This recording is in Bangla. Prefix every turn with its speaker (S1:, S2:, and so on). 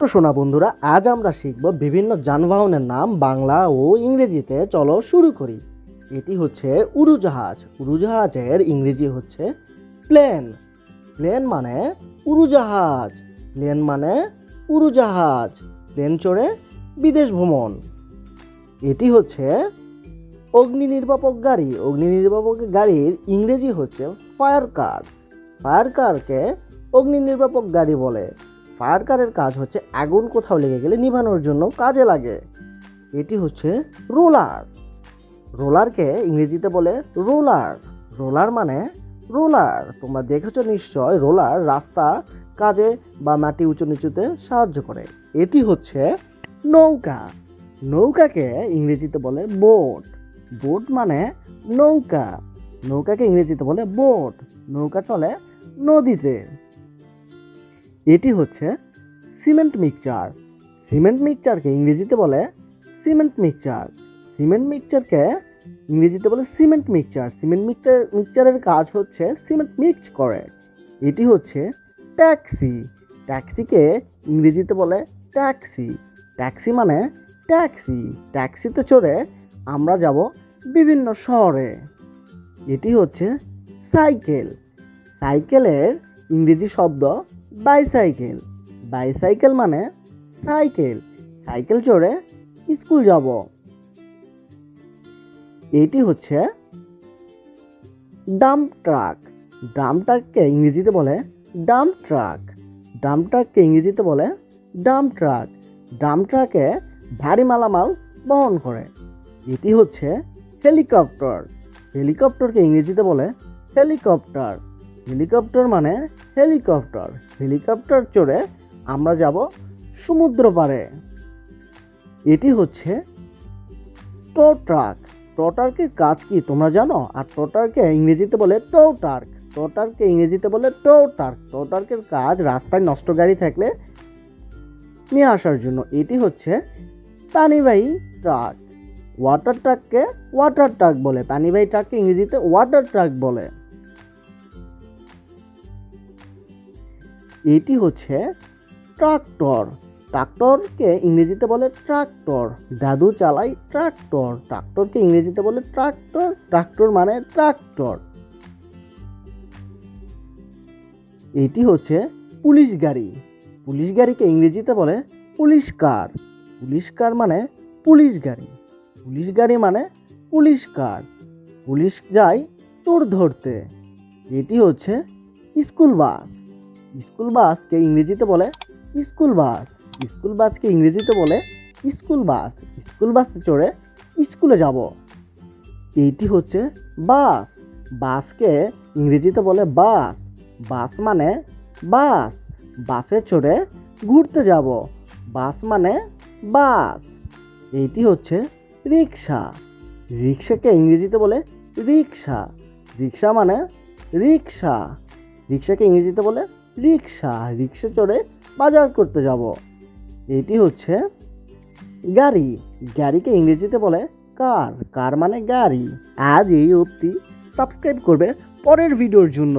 S1: ছোট্ট সোনা বন্ধুরা, আজ আমরা শিখব বিভিন্ন যানবাহনের নাম বাংলা ও ইংরেজিতে। চলো শুরু করি। এটি হচ্ছে উড়োজাহাজ। উড়োজাহাজের ইংরেজি হচ্ছে প্লেন। প্লেন মানে উড়োজাহাজ। প্লেন মানে উড়োজাহাজ। প্লেন চড়ে বিদেশ ভ্রমণ। এটি হচ্ছে অগ্নি নির্বাপক গাড়ি। অগ্নি নির্বাপক গাড়ির ইংরেজি হচ্ছে ফায়ার কার। ফায়ার কারকে অগ্নি নির্বাপক গাড়ি বলে। ফায়ার কারের কাজ হচ্ছে আগুন কোথাও লেগে গেলে নিভানোর জন্য কাজে লাগে। এটি হচ্ছে রোলার। রোলারকে ইংরেজিতে বলে রোলার। রোলার মানে রোলার। তোমরা দেখেছ নিশ্চয়, রোলার রাস্তা, কাজে বা মাটি উঁচু নিচুতে সাহায্য করে। এটি হচ্ছে নৌকা। নৌকাকে ইংরেজিতে বলে বোট। বোট মানে নৌকা। নৌকাকে ইংরেজিতে বলে বোট। নৌকা চলে নদীতে। এটি হচ্ছে সিমেন্ট মিক্সচার। সিমেন্ট মিক্সচারকে ইংরেজিতে বলে সিমেন্ট মিক্সচার। সিমেন্ট মিক্সচারকে ইংরেজিতে বলে সিমেন্ট মিক্সচার। সিমেন্ট মিক্সচার, মিক্সচারের কাজ হচ্ছে সিমেন্ট মিক্স করে। এটি হচ্ছে ট্যাক্সি। ট্যাক্সিকে ইংরেজিতে বলে ট্যাক্সি। ট্যাক্সি মানে ট্যাক্সি। ট্যাক্সিতে চড়ে আমরা যাব বিভিন্ন শহরে। এটি হচ্ছে সাইকেল। সাইকেলের ইংরেজি শব্দ বাইসাইকেল বাইসাইকেল মানে সাইকেল সাইকেল চড়ে স্কুল যাব। এটি হচ্ছে ডাম্প ট্রাক ডাম্প ট্রাককে ইংরেজিতে বলে ডাম্প ট্রাক ডাম্প ট্রাককে ইংরেজিতে বলে ডাম্প ট্রাক ডাম্প ট্রাকে ভারী মালামাল বহন করে। এটি হচ্ছে হেলিকপ্টার হেলিকপ্টারকে ইংরেজিতে বলে হেলিকপ্টার হেলিকপ্টার মানে হেলিকপ্টার। হেলিকপ্টার চড়ে আমরা যাব সমুদ্র পাড়ে এটি হচ্ছে টো ট্রাক টো ট্রাকের কাজ কি তোমরা জানো? আর টো ট্রাককে ইংরেজিতে বলে টো টার্ক টো ট্রাককে ইংরেজিতে বলে টো টার্ক টো টার্কের কাজ রাস্তায় নষ্ট গাড়ি থাকলে নিয়ে আসার জন্য। এটি হচ্ছে পানিবাহী ট্রাক। ওয়াটার ট্রাককে ওয়াটার ট্রাক বলে। পানিবাহী ট্রাককে ইংরেজিতে ওয়াটার ট্রাক বলে। এটি হচ্ছে ট্রাক্টর। ট্রাক্টরকে ইংরেজিতে বলে ট্রাক্টর। দাদু চালাই ট্রাক্টর। ট্রাক্টরকে ইংরেজিতে বলে ট্রাক্টর। ট্রাক্টর মানে ট্রাক্টর। এটি হচ্ছে পুলিশ গাড়ি। পুলিশ গাড়িকে ইংরেজিতে বলে পুলিশ কার। পুলিশ কার মানে পুলিশ গাড়ি। পুলিশ গাড়ি মানে পুলিশ কার। পুলিশ যায় চোর ধরতে। এটি হচ্ছে স্কুল বাস। স্কুল বাসকে ইংরেজিতে বলে স্কুল বাস। স্কুল বাসকে ইংরেজিতে বলে স্কুল বাস। স্কুল বাসে চড়ে স্কুলে যাব। এইটি হচ্ছে বাস। বাসকে ইংরেজিতে বলে বাস। বাস মানে বাস। বাসে চড়ে ঘুরতে যাব। বাস মানে বাস। এইটি হচ্ছে রিক্সা রিক্সাকে ইংরেজিতে বলে রিক্সা রিক্সা মানে রিক্সা রিক্সাকে ইংরেজিতে বলে রিক্সা রিক্সা চড়ে বাজার করতে যাব। এটি হচ্ছে গাড়ি। গাড়িকে ইংরেজিতে বলে কার কার মানে গাড়ি। আজ এই অবধি সাবস্ক্রাইব করবে পরের ভিডিওর জন্য।